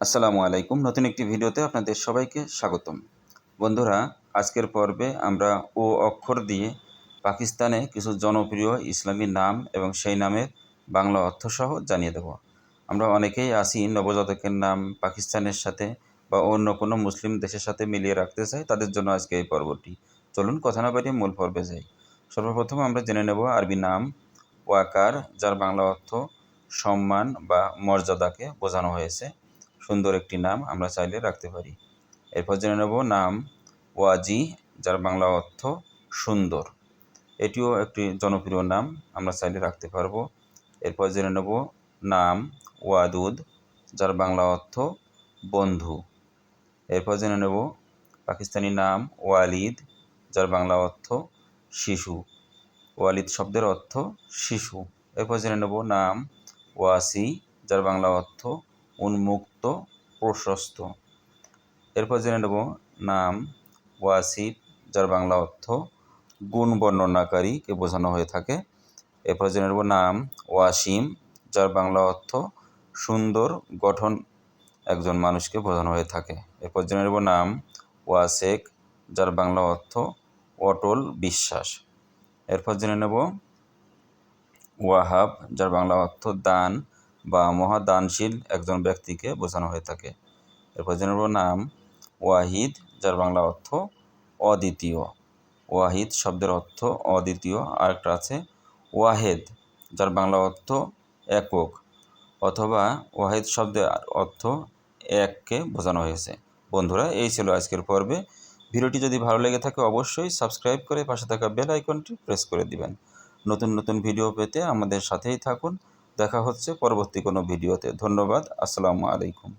আসসালামু আলাইকুম। নতুন একটি ভিডিওতে আপনাদের সবাইকে স্বাগতম। বন্ধুরা, আজকের পর্বে আমরা ও অক্ষর দিয়ে পাকিস্তানে কিছু জনপ্রিয় ইসলামী নাম এবং সেই নামের বাংলা অর্থসহ জানিয়ে দেব। আমরা অনেকেই আসি নবজাতকের নাম পাকিস্তানের সাথে বা অন্য কোনো মুসলিম দেশের সাথে মিলিয়ে রাখতে চাই, তাদের জন্য আজকে এই পর্বটি। চলুন কথা না বাড়িয়ে মূল পর্বে যাই। সর্বপ্রথম আমরা জেনে নেব আরবি নাম ওয়াকার, যার বাংলা অর্থ সম্মান বা মর্যাদাকে বোঝানো হয়েছে। সুন্দর একটি নাম আমরা চাইলে রাখতে পারি। এরপর জেনে নেব নাম ওয়াজি, যার বাংলা অর্থ সুন্দর। এটিও একটি জনপ্রিয় নাম আমরা চাইলে রাখতে পারব। এরপর জেনে নেব নাম ওয়াদুদ, যার বাংলা অর্থ বন্ধু। এরপর জেনে নেব পাকিস্তানি নাম ওয়ালিদ, যার বাংলা অর্থ শিশু। ওয়ালিদ শব্দের অর্থ শিশু। এরপর জেনে নেব নাম ওয়াসি, যার বাংলা অর্থ উন্মুক্ত। প্রশস্ত। এরপর জেনে নেব নাম ওয়াসিফ যার বাংলা অর্থ গুণ বর্ণনাকারীকে বোঝানো হয়ে থাকে। এরপর জেনে নেব নাম, ওয়াসিম, যার বাংলা অর্থ সুন্দর, গঠন একজন মানুষকে বোঝানো হয়ে থাকে। এরপর জেনে নেব নাম, ওয়াসেক, যার বাংলা অর্থ অটল বিশ্বাস। এরপর জেনে নেব, ওয়াহাব, যার বাংলা অর্থ দান বা মহাদানশীল একজন ব্যক্তিকে বোঝানো হয়ে থাকে। এরপর জেনে নাম ওয়াহিদ, যার বাংলা অর্থ অদ্বিতীয়। ওয়াহিদ শব্দের অর্থ অদ্বিতীয়। আরেকটা আছে ওয়াহেদ, যার বাংলা অর্থ একক। অথবা ওয়াহিদ শব্দের অর্থ এককে বোঝানো হয়েছে। বন্ধুরা, এই ছিল আজকের পর্বে। ভিডিওটি যদি ভালো লেগে থাকে, অবশ্যই সাবস্ক্রাইব করে পাশে থাকা বেল আইকনটি প্রেস করে দিবেন। নতুন নতুন ভিডিও পেতে আমাদের সাথেই থাকুন। দেখা হচ্ছে পরবর্তী কোনো ভিডিওতে। ধন্যবাদ আসসালামু আলাইকুম।